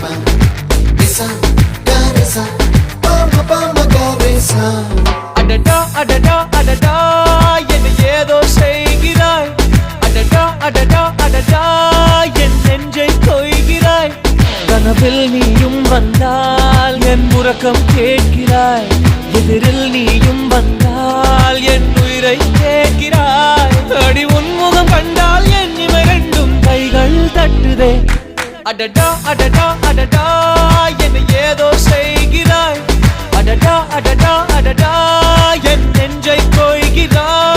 pa Nisa, ga nisa Pama pama ga nisa அடடா அடடா அடடா என்னை ஏதோ செய்கிறாய். அடடா அடடா அடடா என் நெஞ்சை கொய்கிறாய். கனவில் நீயும் வந்தால் என் உறக்கம் கேட்கிறாய். எதிரில் நீயும் வந்தால் என் உயிரை கேட்கிறாய். அடி உன்முகம் கண்டால் என் இமை ரெண்டும் கைகள் தட்டுதே. அடடா அடடா அடடா என்னை ஏதோ செய்கிறாய். அடடா அடடா அடடா என் நெஞ்சை கொய்கிறாய்.